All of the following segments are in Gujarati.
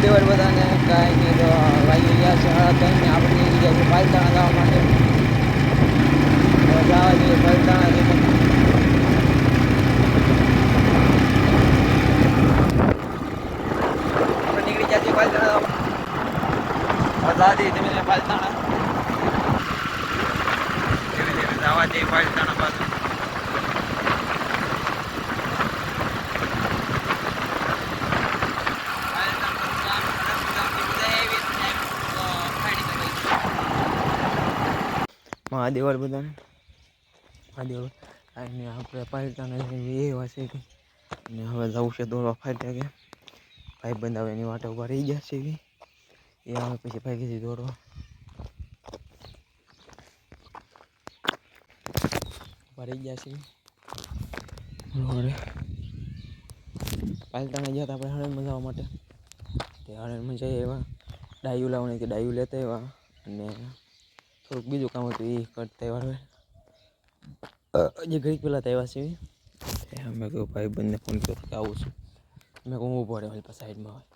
મહાદેવર બધાને કાંઈ નહીં તો વાગી ગયા છે. સાડા ત્રણ ને આપણે નીકળી ગયા છે પાલતાણા જવા માટે. તો જવા જઈએ પાલતાણા જઈને. આપણે નીકળી ગયા છીએ પાલતાણા જવા. દાદી તમે ને પાલતાણા. ધીમે ધીમે જવા જઈએ પાલતાણા બાજુ મહાદેવર બધાને. મહાદેવ અને આપણે પાલતાને એવા છે કે. અને હવે જવું છે દોડવા ફાટ્યા કે ભાઈ બંધ એની વાટે ઊભા રહી ગયા છે એ આવે પછી ભાઈ કીધી દોડવા. ભરી ગયા છે. પાલતાને ગયા હતા આપણે હળદમાં જવા માટે. તે હળદમાં જઈએ એવા. ડાયું લાવવાની કે ડાયું લેતા એવા. અને થોડુંક બીજું કામ હતું એ કરતા એવા જે ઘડીક પહેલાં તો આવ્યા છે એ અમે કહ્યું ભાઈ બંને ફોન કર્યો કે આવું છું. મેં કહું ઊભો રહે મારી પાસે સાઈડમાં હોય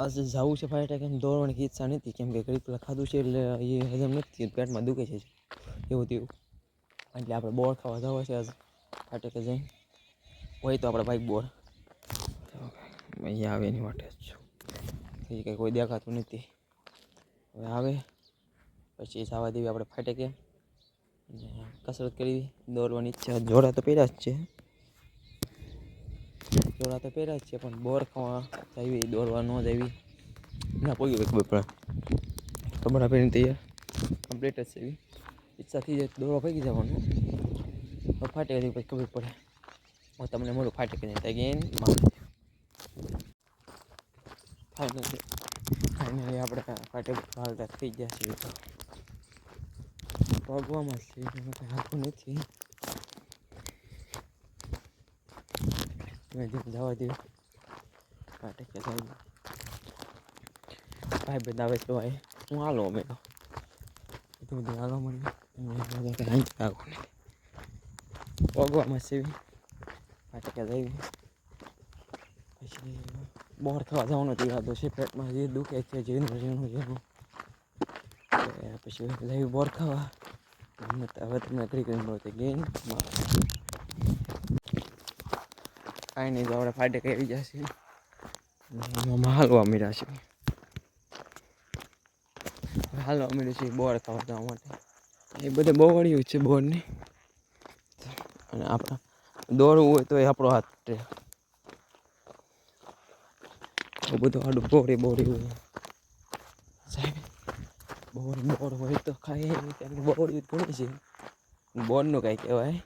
આજે જવું છે ફાયર ટેક દોડવાની કંઈ ઈચ્છા નથી કેમ કે ઘડીક પહેલાં ખાધું છે એટલે એ હજમ નથી થયું, પેટમાં દુખે છે. એવું થયું. એટલે આપણે બોર ખાવા જવા છે આજે ફાયર ટેકે જઈને. હોય તો આપણે ભાઈ બોર. અહીંયા આવે એની માટે જ છું. એ કંઈ કોઈ દેખાતું નથી. હવે આવે. પછી સાવા દેવી આપણે ફાટે કે કસરત કરી દોડવાની ઈચ્છા જોડા તો પહેર્યા જ છે. જોડા તો પહેર્યા જ છે, પણ બોર ખાવા જવી દોડવા ન જવી ના, કોઈ ખબર પડે કપડા પહેરીને તૈયાર? કમ્પ્લીટ જ છે એવી. ઈચ્છા થઈ જાય દોડવા ફેંકી જવાનું. ફાટે પછી ખબર પડે. હું તમને મોડું ફાટે કરી અગેન ફાઇનલી ફાઇનલી આપણે ફાટે હાલતા થઈ ગયા છીએ. પગવામાં છે એમાં કંઈ હાથું નથી મેં જેમ જવા દઉં ફાટે કે જાય ભાઈ બધા આવે તો ભાઈ હું હાલો અમે બધું બધું હાલો મને કંઈ આવું નહીં પગવામાં છે ફાટે કે જાય પછી બહાર ખાવા જવાનો તો ઈરાદો છે પેટમાં જે દુખે છે જેનું જેનું જેનું પછી લઈ બોર ખાવા અમે તો હવે તમે ઘડી કરીને બોલ ગેમ કાંઈ નહીં તો આપણે ફાટે કરી જશે એમાં હાલવા મળ્યા છે હાલવા મળ્યું છે બોર ખાવા જવા માટે એ બધે બહુ વળ્યું છે બોરની અને આપણા દોડવું હોય તો એ આપણો હાથ છે બધું આડું બોરી બોરી હોય સાહેબ બોર બોર હોય તો ખાય ત્યારે યુદ્ધ ઘણી છે? બોરનું કાંઈ કહેવાય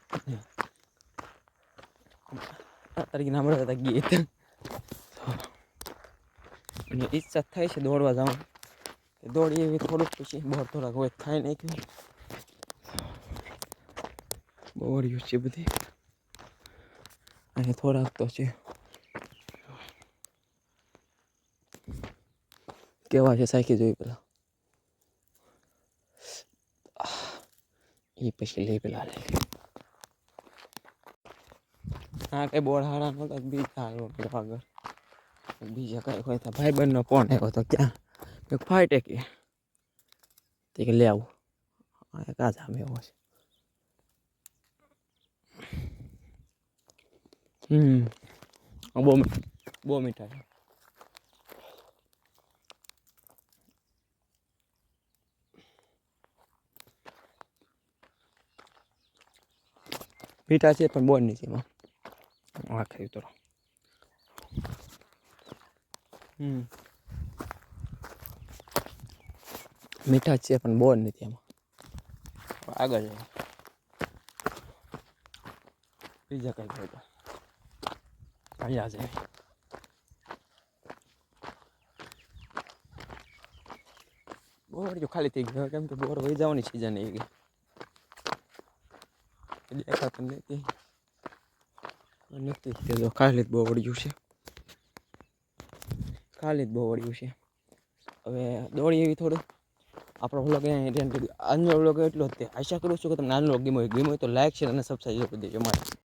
આ તરીકે નામ હતા ગીત. ઈચ્છા થાય છે દોડવા જવાનું. દોડી એવી થોડુંક પછી બોર થોડાક હોય થાય નહીં કે બોર્યું છે બધી. અને થોડાક તો છે. કેવા છે સાયકી જોઈ પેલા? એ પછી લઈ પેલા લે. હા, કઈ બોર્ડ હારા નહોતા, બીજા આવ્યો પેલો આગળ. બીજા કઈ હોય તો ભાઈ બંધનો ફોન આવ્યો તો ક્યાં? ફાઈટે કે તે કે, લે આવું. હા કા જામે એવો છે. હમ, બહુ બહુ મીઠા છે. મીઠા છે પણ બોર નથી એમાં આ ખાઈ તો હમ મીઠા છે પણ બોર નથી એમાં આગળ જાય બીજા કઈ તો અહીંયા જાય બોર જો ખાલી થઈ ગયો કેમ કે બોર વહી જવાની સિઝન એવી ગઈ દેખાતું નથી. નથી. તે તો ખાલી જ બહુ વળ્યું છે. ખાલી જ બહુ વળ્યું છે. હવે દોડી એવી થોડું. આપણો વ્લોગ આજનો વ્લોગ એટલો જ તે. આશા કરું છું કે તમને આજનો વ્લોગ ગમ્યો ગમ્યો તો લાઈક શેર અને સબસ્ક્રાઈબ કરી દેજો. મારે